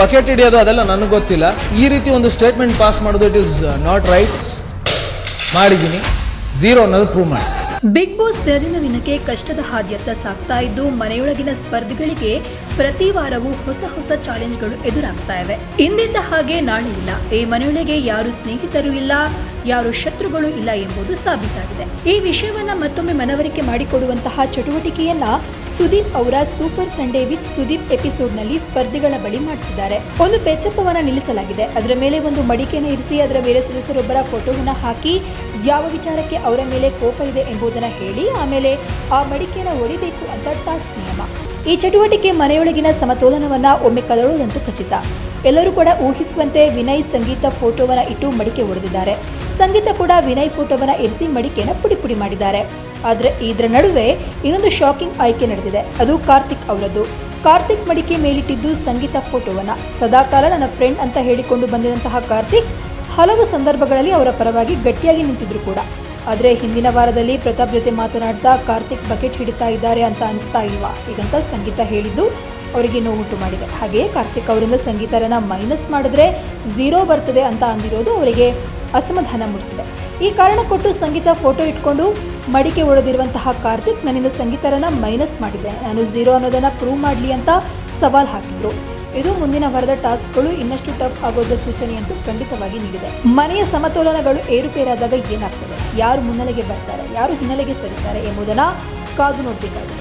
Bucket ಹಿಡಿಯೋದು ಅದೆಲ್ಲ ನನಗೆ ಗೊತ್ತಿಲ್ಲ. ಈ ರೀತಿ ಒಂದು ಸ್ಟೇಟ್ಮೆಂಟ್ ಪಾಸ್ ಮಾಡೋದು ಇಟ್ ಇಸ್ ನಾಟ್ ರೈಟ್ಸ್ ಮಾಡಿದ್ದೀನಿ. ಝೀರೋ ಅನ್ನೋದು ಪ್ರೂವ್ ಮಾಡಿ. ಬಿಗ್ ಬಾಸ್ ದಿನದಿಂದ ದಿನಕ್ಕೆ ಕಷ್ಟದ ಹಾದಿಯತ್ತ ಸಾಗ್ತಾ ಇದ್ದು ಮನೆಯೊಳಗಿನ ಸ್ಪರ್ಧಿಗಳಿಗೆ ಪ್ರತಿ ವಾರವೂ ಹೊಸ ಹೊಸ ಚಾಲೆಂಜ್ಗಳು ಎದುರಾಗ್ತಾ ಇವೆ. ಇಂದಿದ್ದ ಹಾಗೆ ನಾಳೆ ಇಲ್ಲ. ಈ ಮನೆಯೊಳಗೆ ಯಾರು ಸ್ನೇಹಿತರು ಇಲ್ಲ, ಯಾರು ಶತ್ರುಗಳು ಇಲ್ಲ ಎಂಬುದು ಸಾಬೀತಾಗಿದೆ. ಈ ವಿಷಯವನ್ನ ಮತ್ತೊಮ್ಮೆ ಮನವರಿಕೆ ಮಾಡಿಕೊಡುವಂತಹ ಚಟುವಟಿಕೆಯನ್ನ ಸುದೀಪ್ ಅವರ ಸೂಪರ್ ಸಂಡೇ ವಿತ್ ಸುದೀಪ್ ಎಪಿಸೋಡ್ನಲ್ಲಿ ಸ್ಪರ್ಧಿಗಳ ಬಳಿ ಮಾಡಿಸಿದ್ದಾರೆ. ಒಂದು ಪೆಚ್ಚಪ್ಪವನ್ನ ನಿಲ್ಲಿಸಲಾಗಿದೆ. ಅದರ ಮೇಲೆ ಒಂದು ಮಡಿಕೆಯನ್ನು ಇರಿಸಿ, ಅದರ ಮೇಲೆ ಸದಸ್ಯರೊಬ್ಬರ ಫೋಟೋವನ್ನ ಹಾಕಿ, ಯಾವ ವಿಚಾರಕ್ಕೆ ಅವರ ಮೇಲೆ ಕೋಪ ಇದೆ ಎಂಬುದನ್ನ ಹೇಳಿ, ಆಮೇಲೆ ಆ ಮಡಿಕೆಯನ್ನು ಒಡಿಬೇಕು ಅಂತ ಟಾಸ್ಕ್ ನಿಯಮ. ಈ ಚಟುವಟಿಕೆ ಮನೆಯೊಳಗಿನ ಸಮತೋಲನವನ್ನ ಒಮ್ಮೆ ಕದಳುವುದಂತೂ ಖಚಿತ. ಎಲ್ಲರೂ ಕೂಡ ಊಹಿಸುವಂತೆ ವಿನಯ್ ಸಂಗೀತ ಫೋಟೋವನ್ನ ಇಟ್ಟು ಮಡಿಕೆ ಒಡೆದಿದ್ದಾರೆ. ಸಂಗೀತ ಕೂಡ ವಿನಯ್ ಫೋಟೋವನ್ನ ಇರಿಸಿ ಮಡಿಕೆನ ಪುಡಿ ಪುಡಿ ಮಾಡಿದ್ದಾರೆ. ಆದ್ರೆ ಇದರ ನಡುವೆ ಇನ್ನೊಂದು ಶಾಕಿಂಗ್ ಆಯ್ಕೆ ನಡೆದಿದೆ. ಅದು ಕಾರ್ತಿಕ್ ಅವರದ್ದು. ಕಾರ್ತಿಕ್ ಮಡಿಕೆ ಮೇಲಿಟ್ಟಿದ್ದು ಸಂಗೀತ ಫೋಟೋವನ್ನ. ಸದಾಕಾಲ ನನ್ನ ಫ್ರೆಂಡ್ ಅಂತ ಹೇಳಿಕೊಂಡು ಬಂದಿದಂತಹ ಕಾರ್ತಿಕ್ ಹಲವು ಸಂದರ್ಭಗಳಲ್ಲಿ ಅವರ ಪರವಾಗಿ ಗಟ್ಟಿಯಾಗಿ ನಿಂತಿದ್ರು ಕೂಡ. ಆದರೆ ಹಿಂದಿನ ವಾರದಲ್ಲಿ ಪ್ರತಾಪ್ ಜೊತೆ ಮಾತನಾಡ್ತಾ ಕಾರ್ತಿಕ್ ಬಕೆಟ್ ಹಿಡಿತಾ ಇದ್ದಾರೆ ಅಂತ ಅನಿಸ್ತಾ ಇಲ್ವಾ? ಈಗಂತ ಸಂಗೀತ ಹೇಳಿದ್ದು ಅವರಿಗೆ ನೋವುಂಟು ಮಾಡಿದೆ. ಹಾಗೆಯೇ ಕಾರ್ತಿಕ್ ಅವರಿಂದ ಸಂಗೀತರನ್ನ ಮೈನಸ್ ಮಾಡಿದ್ರೆ ಝೀರೋ ಬರ್ತದೆ ಅಂತ ಅಂದಿರೋದು ಅವರಿಗೆ ಅಸಮಾಧಾನ ಮೂಡಿಸಿದೆ. ಈ ಕಾರಣ ಕೊಟ್ಟು ಸಂಗೀತ ಫೋಟೋ ಇಟ್ಕೊಂಡು ಮಡಿಕೆ ಒಡೆದಿರುವಂತಹ ಕಾರ್ತಿಕ್ ನನ್ನಿಂದ ಸಂಗೀತರನ್ನ ಮೈನಸ್ ಮಾಡಿದೆ. ನಾನು ಝೀರೋ ಅನ್ನೋದನ್ನ ಪ್ರೂವ್ ಮಾಡಲಿ ಅಂತ ಸವಾಲ್ ಹಾಕಿದ್ರು. ಇದು ಮುಂದಿನ ವಾರದ ಟಾಸ್ಕ್ಗಳು ಇನ್ನಷ್ಟು ಟಫ್ ಆಗೋದ್ರ ಸೂಚನೆಯಂತೂ ಖಂಡಿತವಾಗಿ ನೀಡಿದೆ. ಮನೆಯ ಸಮತೋಲನಗಳು ಏರುಪೇರಾದಾಗ ಏನಾಗ್ತದೆ? ಯಾರು ಮುನ್ನೆಲೆಗೆ ಬರ್ತಾರೆ ಯಾರು ಹಿನ್ನೆಲೆಗೆ ಸರಿತಾರೆ ಎಂಬುದನ್ನು ಕಾದು ನೋಡಬೇಕಾಗಿದೆ.